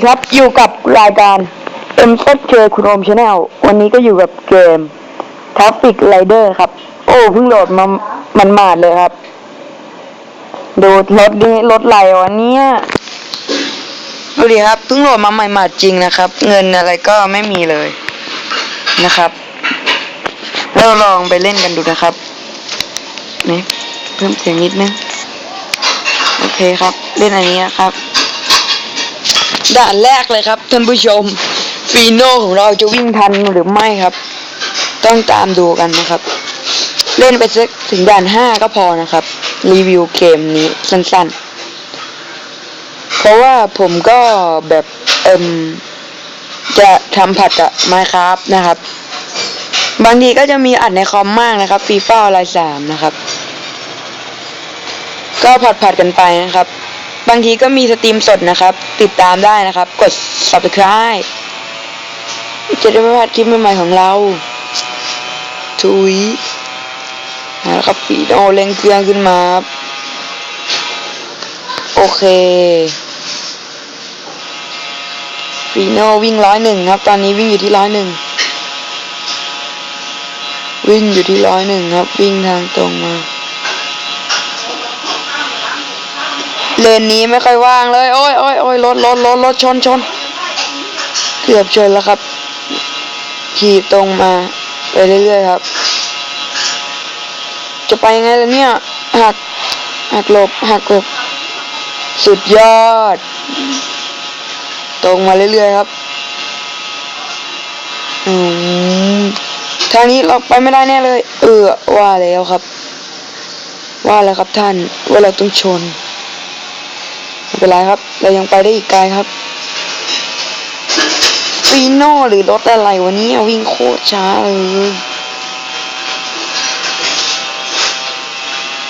ครับอยู่กับรายการ m s k คุณโอมชาแนลวันนี้ก็อยู่กับเกม Traffic Rider ครับ โอ้เพิ่งโหลดมามันมาดเลยครับ ดูรถนี้รถไหลวันนี้ดูดิครับเพิ่งโหลดมาใหม่มาจริงนะครับ เงินอะไรก็ไม่มีเลยนะครับ เราลองไปเล่นกันดูนะครับนี่เพิ่มเสียงนิดนึง โอเคครับ เล่นอันนี้นะครับ ด่านแรกเลยครับท่านผู้ชมฟีโน่ของเราจะวิ่งทันหรือไม่ครับ ต้องตามดูกันนะครับ เล่นไปสักถึงด่านห้าก็พอนะครับ รีวิวเกมนี้สั้นๆ เพราะว่าผมก็แบบเอิมจะทำผัดกับไมครับนะครับ บางทีก็จะมีอัดในคอมมากนะครับฟีฟ่าอะไรสามนะครับ ก็ผัดๆกันไปนะครับ บางทีก็มีสตรีมสดนะครับ ติดตามได้นะครับ กด subscribe จะได้ไม่พลาดคลิปใหม่ๆของเราทุยนะครับปีโอเล่งเครื่องขึ้นมา โอเคฟีโนวิ่งร้อยหนึ่งครับ ตอนนี้วิ่งอยู่ที่ร้อยหนึ่งวิ่งอยู่ที่ร้อยหนึ่งครับ วิ่งทางตรงมา เลนนี้ไม่ค่อยว่างเลย โอ้ยโอ้ยโอ้ยรถรถรถรถชนชนเกือบชนแล้วครับ ขี่ตรงมา ไปเรื่อยๆครับ จะไปยังไงล่ะเนี่ย หัก หักหลบ หักหลบ สุดยอด ตรงมาเรื่อยๆครับ อืม ทางนี้เราไปไม่ได้แน่เลย เออ ว่าแล้วครับ ว่าแล้วครับท่าน ว่าเราต้องชน ไม่เป็นไรครับ เรายังไปได้อีกไกลครับฟีโน่หรือรถอะไรวันนี้วิ่งโคตรช้าเลย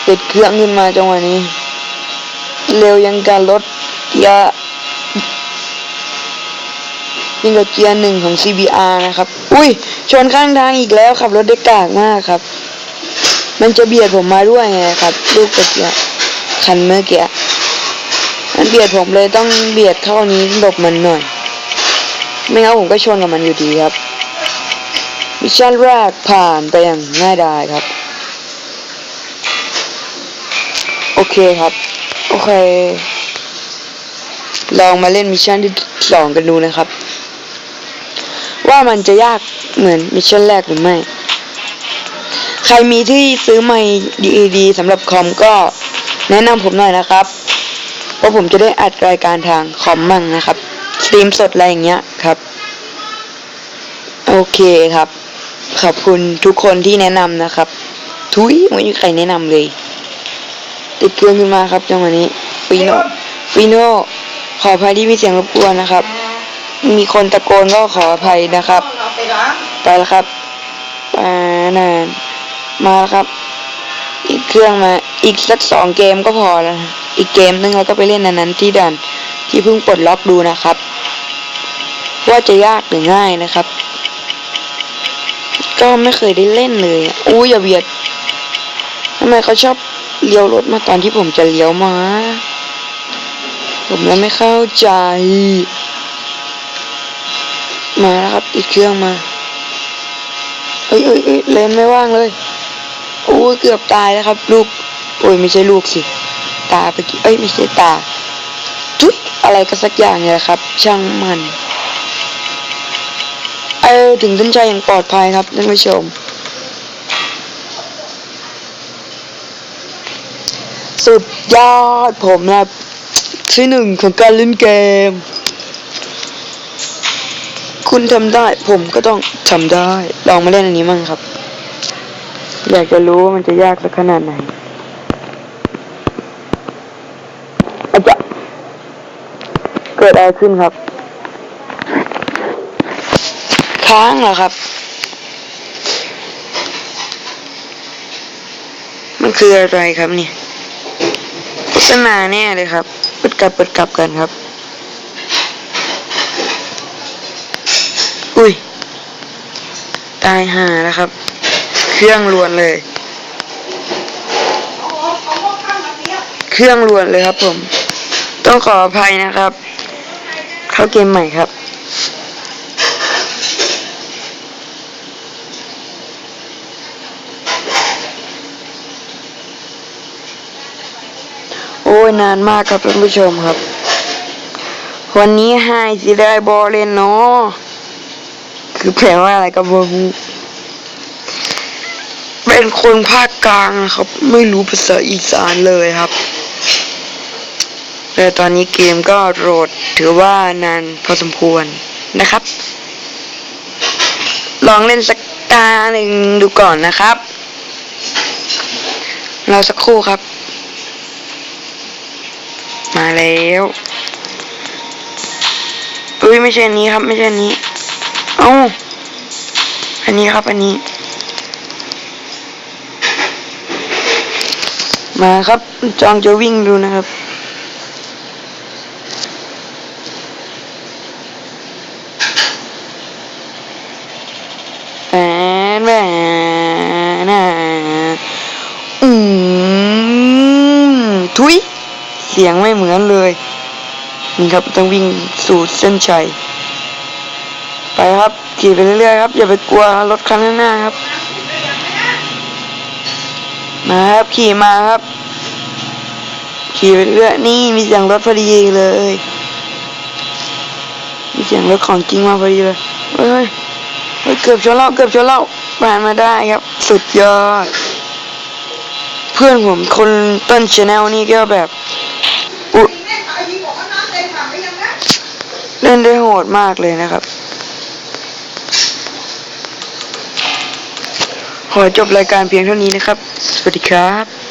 ติดเครื่องขึ้นมาจังหวะนี้ เร็วยังการรถเกียร์ยิ่งกับเกียร์หนึ่งของ CBR นะครับ อุ้ย ชนข้างทางอีกแล้วขับ รถได้กากมากครับ มันจะเบียดผมมาด้วยไงครับ ลูกตะเกียร์คันเมื่อกี้ มันเบียดผมเลยต้องเบียดเข้านี้หลบมันหน่อย ไม่งั้นผมก็ชนกับมันอยู่ดีครับมิชชั่นแรกผ่านไปอย่างง่ายดายครับ โอเคครับ โอเค ลองมาเล่นมิชชั่นที่สองกันดูนะครับ ว่ามันจะยากเหมือนมิชชั่นแรกหรือไม่ใครมีที่ซื้อไมค์ดีๆสำหรับคอมก็แนะนำผมหน่อยนะครับ ราะผมจะได้อัดรายการทางคอมมั่งนะครับสตรีมสดอะไรอย่างเงี้ยครับ โอเคครับ ขอบคุณทุกคนที่แนะนำนะครับ ทุยไม่มีใครแนะนำเลย ติดเครื่องขึ้นมาครับจังหวะนี้ฟีโนฟีโนขออภัยที่มีเสียงรบกวนนะครับ มีคนตะโกนก็ขออภัยนะครับ ไปแล้วครับปนานมาแล้วครับ อีกเครื่องมาอีกสักสองเกมก็พอแล้วอีกเกมนึงเราก็ไปเล่นอันนั้นที่ด่านที่เพิ่งปลดล็อกดูนะครับ ว่าจะยากหรือง่ายนะครับ ก็ไม่เคยได้เล่นเลยอู้อย่าเบียดทำไมเขาชอบเลี้ยวรถมาตอนที่ผมจะเลี้ยวมา ผมแล้วไม่เข้าใจ มาแล้วครับอีกเครื่องมาเอ้ยเอ้ยเอ้ยเลนไม่ว่างเลย โอ้ยเกือบตายแล้วครับ ลูก โอ้ยไม่ใช่ลูกสิ ตาไปกี่เอ้ยไม่ใช่ตา จุดอะไรก็สักอย่างเนี่ยครับ ช่างมัน เออถึงเส้นชัยอย่างปลอดภัยครับท่านผู้ชม สุดยอดผมนะที่หนึ่งของการเล่นเกม คุณทำได้ผมก็ต้องทำได้ ลองมาเล่นอันนี้มั่งครับ อยากจะรู้ว่ามันจะยากสักขนาดไหนอาจจะเกิดอะไรขึ้นครับ ค้างเหรอครับ มันคืออะไรครับเนี่ยโฆษณาแน่เลยครับ เปิดกลับเปิดกลับกันครับ อุ้ย ตายห่าแล้วครับ เครื่องล้วนเลย เครื่องล้วนเลยครับผม ต้องขออภัยนะครับ เข้าเกมใหม่ครับโอ้ยนานมากครับท่านผู้ชมครับ วันนี้ไฮสิได้บอลเล่นเนาะคือแปลว่าอะไรก็บอรู้ เป็นคนภาคกลางนะครับ ไม่รู้ภาษาอีสานเลยครับแต่ตอนนี้เกมก็โหลดถือว่านานพอสมควรนะครับ ลองเล่นสักตาหนึ่งดูก่อนนะครับ เราสักครู่ครับ มาแล้วอุ้ยไม่ใช่นี้ครับ ไม่ใช่นนี้ เอ้าอันนี้ครับ อันนี้ มาครับ จองจะวิ่งดูนะครับแหวนแหวนนะอืมทุย เสียงไม่เหมือนเลย นี่ครับต้องวิ่งสู่เส้นชัย ไปครับขี่ไปเรื่อยๆครับ อย่าไปกลัวรถคันข้างหน้าครับ มาครับขี่มาครับ ขี่ไปเรื่อยนี่มีเสียงรถพอดีเลย มีเสียงรถของจริงมาพอดีเลยเฮ้ยเฮ้ยเกือบชนแล้วเกือบชนแล้วผ่านมาได้ครับ สุดยอด เพื่อนผมคนต้นชาแนลนี่ก็แบบอุแม่ขายดีบอกว่าน้ำเต็มถังหรือยังนะเล่นได้โหดมากเลยนะครับ ขอจบรายการเพียงเท่านี้นะครับ สวัสดีครับ